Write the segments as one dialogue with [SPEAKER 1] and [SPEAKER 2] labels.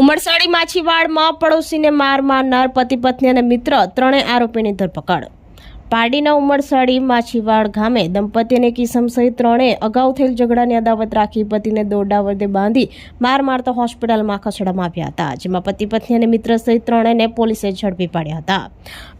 [SPEAKER 1] ઉમરસાડી માછીવાડમાં પડોશીને માર મારનાર પતિ પત્ની અને મિત્ર ત્રણેય આરોપીની ધરપકડ. પારડીના ઉમરસાડી માછીવાડ ગામે દંપતીને કિસમ સહિત ત્રણેય અગાઉ થયેલ ઝઘડાની અદાવત રાખી પતિને દોરડા વડે બાંધી માર મારતા હોસ્પિટલમાં ખસેડવામાં આવ્યા હતા, જેમાં પતિ, પત્ની અને મિત્ર સહિત ત્રણેયને પોલીસે ઝડપી પાડ્યા હતા.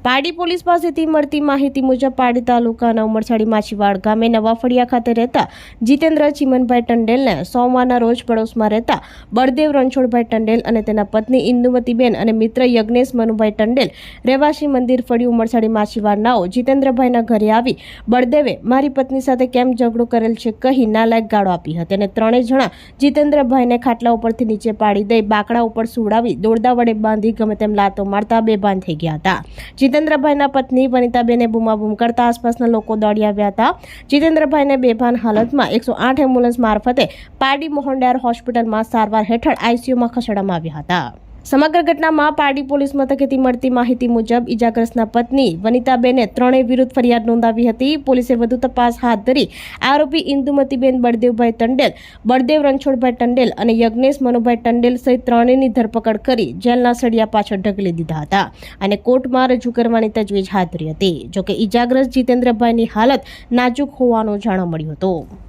[SPEAKER 1] પારડી પોલીસ પાસેથી મળતી માહિતી મુજબ પારડી તાલુકાના ઉમરસાડી માછીવાડ ગામે નવા ફળિયા ખાતે રહેતા જીતેન્દ્ર ચિમનભાઈ ટંડેલને સોમવારના રોજ પડોશમાં રહેતા બળદેવ રણછોડભાઈ ટંડેલ અને તેના પત્ની ઇન્દુમતીબેન અને મિત્ર યજ્ઞેશ મનુભાઈ ટંડેલ રહેવાસી મંદિર ફળી ઉમરસાડી માછીવાડનાઓ જીતેન્દ્રભાઈના ઘરે આવી બળદેવે મારી પત્ની સાથે કેમ ઝઘડો કરેલ છે કહી નાલાયક ગાળો આપી હતી અને ત્રણેય જણા જીતેન્દ્રભાઈને ખાટલા ઉપરથી નીચે પાડી દઈ બાકડા ઉપર સુવડાવી દોરડા વડે બાંધી ગમે તેમ લાતો મારતા બેભાન થઈ ગયા હતા. જીતેન્દ્રભાઈના પત્ની વનિતાબેને બૂમાબૂમ કરતા આસપાસના લોકો દોડી આવ્યા હતા. જીતેન્દ્રભાઈને બેભાન હાલતમાં એકસો આઠ એમ્બ્યુલન્સ મારફતે પારડી મોહનડાર હોસ્પિટલમાં સારવાર હેઠળ આઈસીયુમાં ખસેડવામાં આવ્યા હતા. સમગ્ર ઘટનામાં પારડી પોલીસ મથકેથી મળતી માહિતી મુજબ ઇજાગ્રસ્તના પત્ની વનિતાબેને ત્રણેય વિરુદ્ધ ફરિયાદ નોંધાવી હતી. પોલીસે વધુ તપાસ હાથ ધરી આરોપી ઇન્દુમતીબેન બળદેવભાઈ ટંડેલ, બળદેવ રણછોડભાઈ ટંડેલ અને યજ્ઞેશ મનુભાઈ ટંડેલ સહિત ત્રણેયની ધરપકડ કરી જેલના સળિયા પાછળ ઢકલી દીધા હતા અને કોર્ટમાં રજૂ કરવાની તજવીજ હાથ ધરી હતી. જોકે ઇજાગ્રસ્ત જીતેન્દ્રભાઈની હાલત નાજુક હોવાનું જાણવા મળ્યું હતું.